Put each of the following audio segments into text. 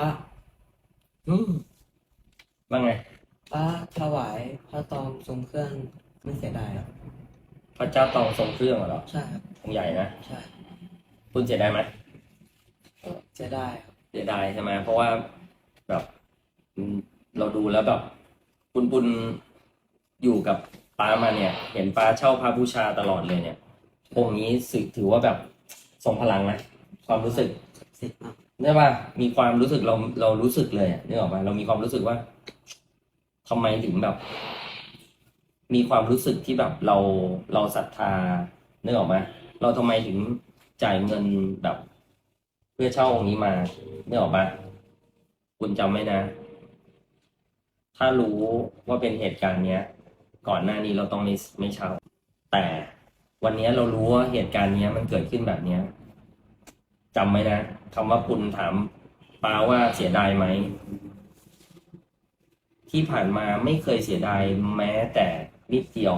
ป้าอืมว่าไง ป้าถวายพระตองทรงเครื่องไม่เสียดายหรอกพระเจ้าตองทรงเครื่องเหรอใช่ครับองค์ใหญ่นะ ใช่คุณเสียดายไหมก็เสียดายครับเสียดายใช่ไหมเพราะว่าแบบอืมเราดูแล้วแบบปุนปุนอยู่กับป้ามาเนี่ย เห็นป้าเช่าพระบูชาตลอดเลยเนี่ยองค์นี้สึกถือว่าแบบทรงพลังนะความรู้สึกศักดิ์สิทธิ์มาก เนี่ยว่ามีความรู้สึกเราเรารู้สึกเลยนึกออกไหมเรามีความรู้สึกว่าทำไมถึงแบบ มีความรู้สึกที่แบบเราเราศรัทธานึกออกไหมเราทำไมถึงจ่ายเงินแบบ เพื่อเช่าองค์นี้มานึกออกไหมคุณจำไว้นะ ถ้ารู้ว่าเป็นเหตุการณ์เนี้ย ก่อนหน้านี้เราต้องไม่ไม่เช่า แต่วันนี้เรารู้ว่าเหตุการณ์เนี้ยมันเกิดขึ้นแบบเนี้ย จำไว้นะคำว่าคุณถามปาว่าเสียดายไหม ที่ผ่านมาไม่เคยเสียดายแม้แต่นิดเดียว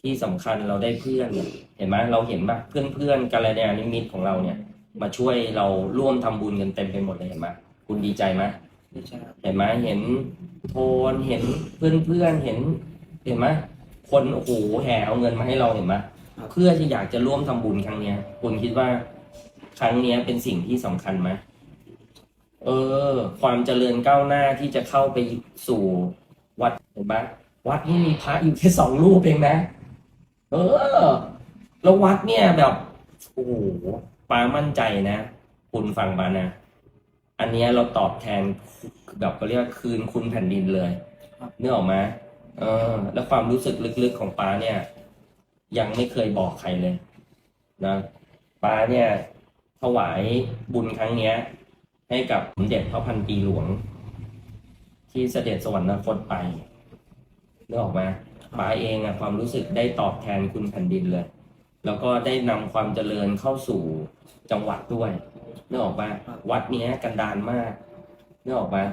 ที่สำคัญเราได้เพื่อนเนี่ยเห็นไหมเราเห็นปะเพื่อนเพื่อนๆกัลยาณมิตรของเราเนี่ย มาช่วยเราร่วมทำบุญกันเต็มไปหมดเลยเห็นไหมคุณดีใจไหมไม่ใช่ครับเห็นไหมเห็นโทนเห็นเพื่อนเพื่อนๆเห็น เห็นไหมคนโอ้โหแห่เอาเงินมาให้เราเห็นไหมเพื่อที่อยากจะร่วมทำบุญครั้งเนี้ยคุณคิดว่า ครั้งเนี้ยเป็นสิ่งที่สำคัญไหมเออ ความเจริญก้าวหน้าที่จะเข้าไปสู่วัดเห็นไหมวัดนี่มีพระอยู่แค่สองรูปเองนะ เออ แล้ววัดเนี่ยแบบโอ้โหปามั่นใจนะ คุณฟังปานะ อันเนี้ยเราตอบแทนแบบก็เรียกว่าคืนคุณแผ่นดินเลยเนื้อออกไหมาเออ แล้วความรู้สึกลึกๆของป้าเนี่ย ยังไม่เคยบอกใครเลย นะป้าเนี่ย ถวายบุญครั้งเนี้ย ให้กับสมเด็จพระพันปีหลวง ที่เสด็จสวรรคตไปนึกออกไหมาป้าเองอะความรู้สึกได้ตอบแทนคุณแผ่นดินเลย แล้วก็ได้นำความเจริญเข้าสู่จังหวัดด้วยนึกออกปะวัดเนี้ยกันดานมากนึกออกปะ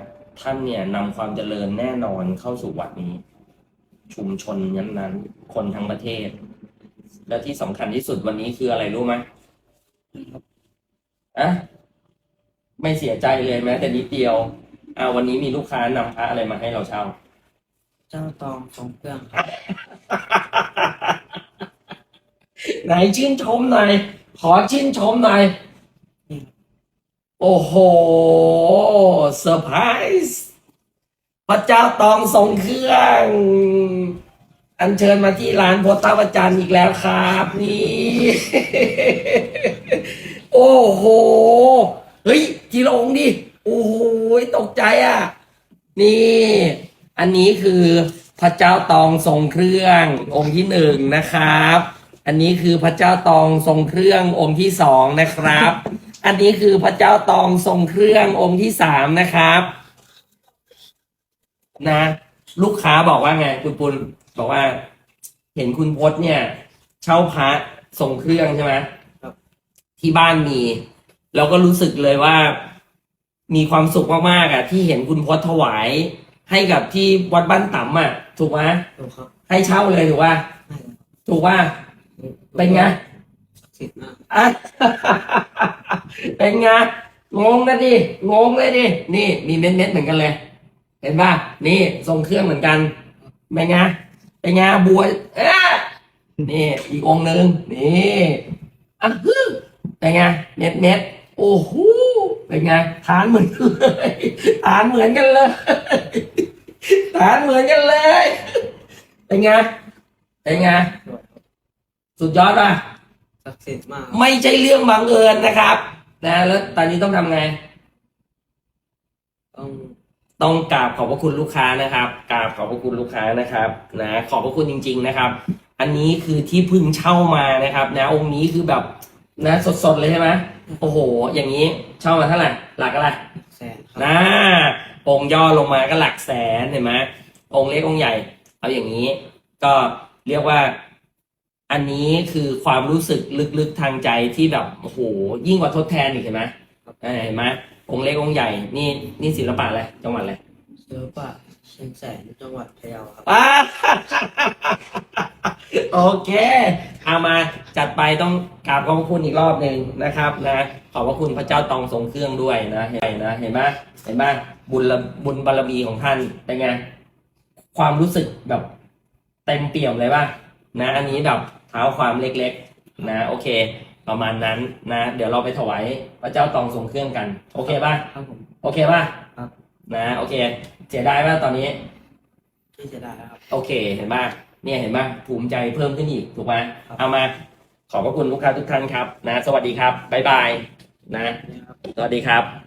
ท่านเนี่ยนำความเจริญแน่นอนเข้าสู่วัดนี้ ชุมชนนั้นๆคนทั้งประเทศ และที่สำคัญที่สุดวันนี้คืออะไรรู้ไหม อะไม่เสียใจเลยแม้แต่นิดเดียวอ่าวันนี้มีลูกค้านำพระอะไรมาให้เราเช่า เจ้าตองทรงเครื่องครับไหนชื่นชมหน่อย ขอชื่นชมหน่อย โอ้โหเซอร์ไพรส์พระเจ้าตองทรงเครื่อง อัญเชิญมาที่ร้านพทวจันทร์อีกแล้วครับ นี่ โอ้โห เฮ้ยทีละองดิ โอ้โห ตกใจอะ นี่ อันนี้คือพระเจ้าตองทรงเครื่ององค์ที่หนึ่งนะครับ อันนี้คือพระเจ้าตองทรงเครื่ององค์ที่สองนะครับ อันนี้คือพระเจ้าตองทรงเครื่ององค์ที่สามนะครับ นะ ลูกค้าบอกว่าไงคุณปุณบอกว่า เห็นคุณพจน์เนี่ย เช่าพระทรงเครื่องใช่ไหม ที่บ้านมีเราก็รู้สึกเลยว่ามีความสุขมากๆอะ ที่เห็นคุณพจน์ถวาย ให้กับที่วัดบ้านต่ำอะ ถูกไหมถูกครับให้เช่าเลยถูกป่ะให้ครับถูกป่ะเป็นไงศักดิ์สิทธิ์มากอะ เป็นไงงงกันดิงงเลยดินี่มีเม็ดเม็ดๆเหมือนกันเลย เห็นป่ะนี่ทรงเครื่องเหมือนกันเป็นไงเป็นไงบัวเอ๊ะนี่อีกองค์หนึ่งนี่อะฮึ เป็นไงเม็ดเม็ดๆโอ้โหเป็นไงฐานเหมือนกันเลยฐานเหมือนกันเลยฐานเหมือนกันเลยเป็นไงเป็นไงสุดยอดป่ะศักดิ์สิทธิ์มาก ไม่ใช่เรื่องบังเอิญนะครับ นะแล้วตอนนี้ต้องทำไง ต้องต้องกราบขอบพระคุณลูกค้านะครับกราบขอบพระคุณลูกค้านะครับนะขอบพระคุณจริง ๆนะครับ อันนี้คือที่เพึ่งเช่ามานะครับ นะองค์นี้คือแบบ นะ สดๆเลยใช่ไหมโอ้โห อย่างนี้เช่ามาเท่าไหร่หลักอะไรแสนครับนะองค์ย่อลงมาก็หลักแสนเห็นไหมองค์เล็กองค์ใหญ่ เอาอย่างนี้ ก็เรียกว่า อันนี้คือความรู้สึกลึกๆทางใจที่แบบโอ้โหยิ่งกว่าทดแทนอีกเห็นไหมเออเห็นไหมองค์เล็กองค์ใหญ่ นี่นี่ศิลปะอะไรจังหวัดอะไรเสือป่าเชียงแสนจังหวัดพะเยาครับอ่าโอเค เอามาจัดไปต้องกราบขอบพระคุณอีกรอบหนึ่งนะครับนะขอบพระคุณพระเจ้าตองทรงเครื่องด้วยนะเห็นไหมนะเห็นไหมเห็นไหมบุญละบุญบารมีของท่านเป็นไงความรู้สึกแบบเต็มเปี่ยมเลยป่ะนะอันนี้แบบเท้าความเล็กๆ นะ โอเค ประมาณนั้นนะ เดี๋ยวเราไปถวายพระเจ้าตองทรงเครื่องกัน โอเคป่ะครับผมโอเคป่ะครับนะ โอเค เสียดายป่ะตอนนี้ที่จะได้ครับโอเคเห็นป่ะ เนี่ยเห็นป่ะภูมิใจเพิ่มขึ้นอีกถูกไหมครับเอามาขอบพระคุณลูกค้าทุกท่านครับนะ สวัสดีครับบ๊ายบายนะนี่ครับสวัสดีครับ